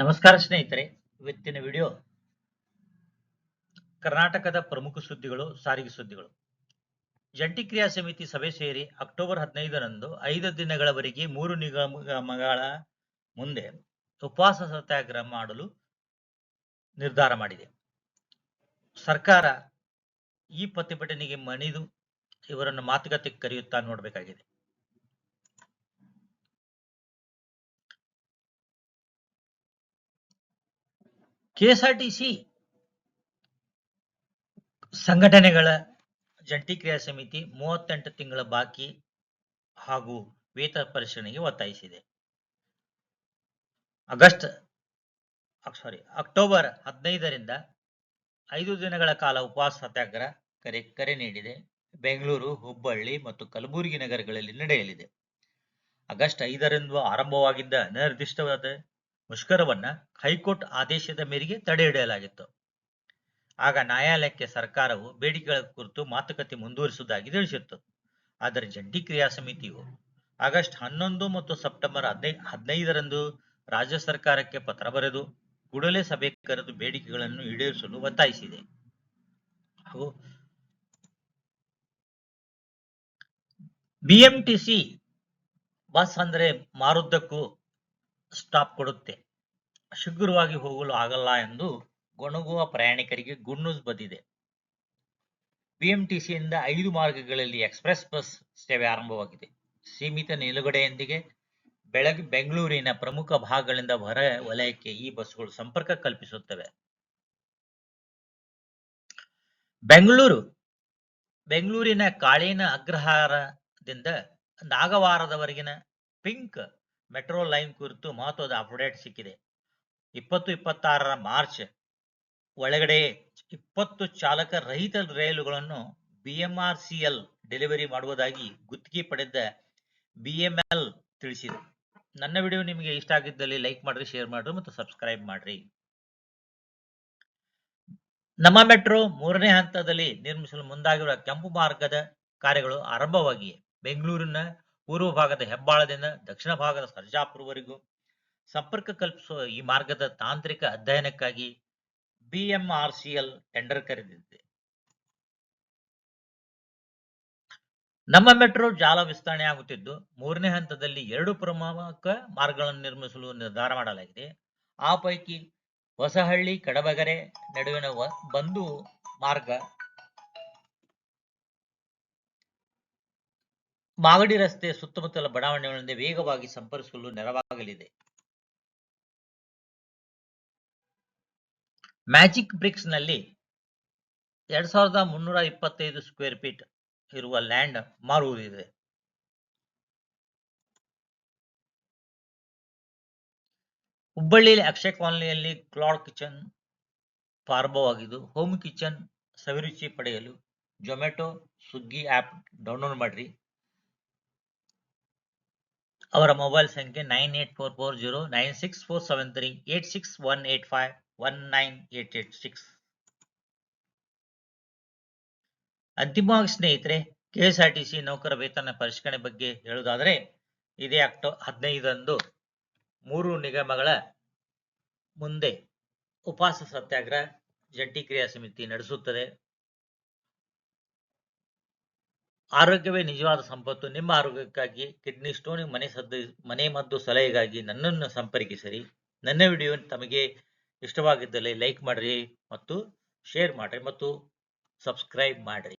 ನಮಸ್ಕಾರ ಸ್ನೇಹಿತರೆ. ಇವತ್ತಿನ ವಿಡಿಯೋ ಕರ್ನಾಟಕದ ಪ್ರಮುಖ ಸುದ್ದಿಗಳು, ಸಾರಿಗೆ ಸುದ್ದಿಗಳು. ಜಂಟಿ ಕ್ರಿಯಾ ಸಮಿತಿ ಸಭೆ ಸೇರಿ ಅಕ್ಟೋಬರ್ ಹದಿನೈದರಂದು ಐದು ದಿನಗಳವರೆಗೆ ಮೂರು ನಿಗಮಗಳ ಮುಂದೆ ಉಪವಾಸ ಸತ್ಯಾಗ್ರಹ ಮಾಡಲು ನಿರ್ಧಾರ ಮಾಡಿದೆ. ಸರ್ಕಾರ ಈ ಪ್ರತಿಭಟನೆಗೆ ಮಣಿದು ಇವರನ್ನು ಮಾತುಕತೆ ಕರೆಯುತ್ತಾ ನೋಡಬೇಕಾಗಿದೆ. ಕೆಎಸ್ಆರ್ಟಿಸಿ ಸಂಘಟನೆಗಳ ಜಂಟಿ ಕ್ರಿಯಾ ಸಮಿತಿ ಮೂವತ್ತೆಂಟು ತಿಂಗಳ ಬಾಕಿ ಹಾಗೂ ವೇತನ ಪರಿಶೀಲನೆಗೆ ಒತ್ತಾಯಿಸಿದೆ. ಆಗಸ್ಟ್ ಸಾರಿ ಅಕ್ಟೋಬರ್ ಹದಿನೈದರಿಂದ ಐದು ದಿನಗಳ ಕಾಲ ಉಪವಾಸ ಸತ್ಯಾಗ್ರಹ ಕರೆ ಕರೆ ನೀಡಿದೆ. ಬೆಂಗಳೂರು, ಹುಬ್ಬಳ್ಳಿ ಮತ್ತು ಕಲಬುರಗಿ ನಗರಗಳಲ್ಲಿ ನಡೆಯಲಿದೆ. ಆಗಸ್ಟ್ ಐದರಿಂದ ಆರಂಭವಾಗಿದ್ದ ಅನಿರ್ದಿಷ್ಟವಾದ ಮುಷ್ಕರವನ್ನ ಹೈಕೋರ್ಟ್ ಆದೇಶದ ಮೇರೆಗೆ ತಡೆ ಹಿಡಿಯಲಾಗಿತ್ತು. ಆಗ ನ್ಯಾಯಾಲಯಕ್ಕೆ ಸರ್ಕಾರವು ಬೇಡಿಕೆಗಳ ಕುರಿತು ಮಾತುಕತೆ ಮುಂದುವರಿಸುವುದಾಗಿ ತಿಳಿಸಿತ್ತು. ಆದರೆ ಜಂಟಿ ಕ್ರಿಯಾ ಸಮಿತಿಯು ಆಗಸ್ಟ್ ಹನ್ನೊಂದು ಮತ್ತು ಸೆಪ್ಟೆಂಬರ್ ಹದಿನೈ, ಹದಿನೈದರಂದು ರಾಜ್ಯ ಸರ್ಕಾರಕ್ಕೆ ಪತ್ರ ಬರೆದು ಕೂಡಲೇ ಸಭೆ ಕರೆದು ಬೇಡಿಕೆಗಳನ್ನು ಈಡೇರಿಸಲು ಒತ್ತಾಯಿಸಿದೆ. ಹಾಗೂ ಬಿಎಂಟಿಸಿ ಬಸ್ ಅಂದ್ರೆ ಮಾರುದ್ದಕ್ಕೂ ಸ್ಟಾಪ್ ಕೊಡುತ್ತೆ. ಶೀಘ್ರವಾಗಿ ಹೋಗಲು ಆಗಲ್ಲ ಎಂದು ಗೊಣಗುವ ಪ್ರಯಾಣಿಕರಿಗೆ ಗುಣ್ಣುಸ್ ಬಂದಿದೆ. ಬಿಎಂಟಿಸಿಯಿಂದ ಐದು ಮಾರ್ಗಗಳಲ್ಲಿ ಎಕ್ಸ್ಪ್ರೆಸ್ ಬಸ್ ಸೇವೆ ಆರಂಭವಾಗಿದೆ. ಸೀಮಿತ ನಿಲುಗಡೆಯೊಂದಿಗೆ ಬೆಳಗ್ಗೆ ಬೆಂಗಳೂರಿನ ಪ್ರಮುಖ ಭಾಗಗಳಿಂದ ಹೊರ ವಲಯಕ್ಕೆ ಈ ಬಸ್ಗಳು ಸಂಪರ್ಕ ಕಲ್ಪಿಸುತ್ತವೆ. ಬೆಂಗಳೂರು, ಬೆಂಗಳೂರಿನ ಕಾಳಿನ ಅಗ್ರಹಾರದಿಂದ ನಾಗವಾರದವರೆಗಿನ ಪಿಂಕ್ ಮೆಟ್ರೋ ಲೈನ್ ಕುರಿತು ಮಹತ್ವದ ಅಪ್ಡೇಟ್ ಸಿಕ್ಕಿದೆ. ಇಪ್ಪತ್ತು ಇಪ್ಪತ್ತಾರರ ಮಾರ್ಚ್ ಒಳಗಡೆ ಇಪ್ಪತ್ತು ಚಾಲಕ ರಹಿತ ರೈಲುಗಳನ್ನು ಬಿಎಂಆರ್ಸಿಎಲ್ ಡೆಲಿವರಿ ಮಾಡುವುದಾಗಿ ಗುತ್ತಿಗೆ ಪಡೆದ ಬಿಎಂಎಲ್ ತಿಳಿಸಿದೆ. ನನ್ನ ವಿಡಿಯೋ ನಿಮಗೆ ಇಷ್ಟ ಆಗಿದ್ದಲ್ಲಿ ಲೈಕ್ ಮಾಡ್ರಿ, ಶೇರ್ ಮಾಡ್ರಿ ಮತ್ತು ಸಬ್ಸ್ಕ್ರೈಬ್ ಮಾಡ್ರಿ. ನಮ್ಮ ಮೆಟ್ರೋ ಮೂರನೇ ಹಂತದಲ್ಲಿ ನಿರ್ಮಿಸಲು ಮುಂದಾಗಿರುವ ಕೆಂಪು ಮಾರ್ಗದ ಕಾರ್ಯಗಳು ಆರಂಭವಾಗಿವೆ ಬೆಂಗಳೂರಿನ ಪೂರ್ವ ಭಾಗದ ಹೆಬ್ಬಾಳದಿಂದ ದಕ್ಷಿಣ ಭಾಗದ ಸರ್ಜಾಪುರವರೆಗೂ ಸಂಪರ್ಕ ಕಲ್ಪಿಸುವ ಈ ಮಾರ್ಗದ ತಾಂತ್ರಿಕ ಅಧ್ಯಯನಕ್ಕಾಗಿ ಬಿಎಂಆರ್ಸಿಎಲ್ ಟೆಂಡರ್ ಕರೆದಿದೆ. ನಮ್ಮ ಮೆಟ್ರೋ ಜಾಲ ವಿಸ್ತರಣೆ ಆಗುತ್ತಿದ್ದು, ಮೂರನೇ ಹಂತದಲ್ಲಿ ಎರಡು ಪ್ರಮುಖ ಮಾರ್ಗಗಳನ್ನು ನಿರ್ಮಿಸಲು ನಿರ್ಧಾರ ಮಾಡಲಾಗಿದೆ. ಆ ಪೈಕಿ ಹೊಸಹಳ್ಳಿ, ಕಡಬಗರೆ ನಡುವಿನ ಬಂದು ಮಾರ್ಗ ಮಾಗಡಿ ರಸ್ತೆ ಸುತ್ತಮುತ್ತಲ ಬಡಾವಣೆಗಳಿಂದ ವೇಗವಾಗಿ ಸಂಪರ್ಕಿಸಲು ನೆರವಾಗಲಿದೆ. ಮ್ಯಾಜಿಕ್ ಬ್ರಿಕ್ಸ್ನಲ್ಲಿ ಎರಡ್ ಸಾವಿರದ ಮುನ್ನೂರ ಇಪ್ಪತ್ತೈದು ಸ್ಕ್ವೇರ್ ಫೀಟ್ ಇರುವ ಲ್ಯಾಂಡ್ ಮಾರುವುದಿದೆ ಹುಬ್ಬಳ್ಳಿಯಲ್ಲಿ ಅಕ್ಷಯ ಕಾಲೋನಿಯಲ್ಲಿ ಕ್ಲಾಡ್ ಕಿಚನ್ ಪ್ರಾರಂಭವಾಗಿದ್ದು, ಹೋಮ್ ಕಿಚನ್ ಸವಿರುಚಿ ಪಡೆಯಲು ಜೊಮ್ಯಾಟೊ, ಸ್ವಿಗ್ಗಿ ಆ್ಯಪ್ ಡೌನ್ಲೋಡ್ ಮಾಡ್ರಿ. ಅವರ ಮೊಬೈಲ್ ಸಂಖ್ಯೆ nine eight four four zero nine six four seven three eight six one eight five one nine eight eight six. ಅಂತಿಮವಾಗಿ ಸ್ನೇಹಿತರೆ, ಕೆಎಸ್ಆರ್ಟಿಸಿ ನೌಕರ ವೇತನ ಪರಿಷ್ಕರಣೆ ಬಗ್ಗೆ ಹೇಳುವುದಾದರೆ, ಇದೇ ಅಕ್ಟೋ ಹದಿನೈದರಂದು ಮೂರು ನಿಗಮಗಳ ಮುಂದೆ ಉಪವಾಸ ಸತ್ಯಾಗ್ರಹ ಜಂಟಿ ಕ್ರಿಯಾ ಸಮಿತಿ ನಡೆಸುತ್ತದೆ. ಆರೋಗ್ಯವೇ ನಿಜವಾದ ಸಂಪತ್ತು. ನಿಮ್ಮ ಆರೋಗ್ಯಕ್ಕಾಗಿ ಕಿಡ್ನಿ ಸ್ಟೋನ್, ಮನೆ ಸದ್ದು, ಮನೆ ಮದ್ದು ಸಲಹೆಗಾಗಿ ನನ್ನನ್ನು ಸಂಪರ್ಕಿಸಿರಿ. ನನ್ನ ವಿಡಿಯೋ ತಮಗೆ ಇಷ್ಟವಾಗಿದ್ದಲ್ಲಿ ಲೈಕ್ ಮಾಡಿರಿ ಮತ್ತು ಶೇರ್ ಮಾಡಿರಿ ಮತ್ತು ಸಬ್ಸ್ಕ್ರೈಬ್ ಮಾಡಿರಿ.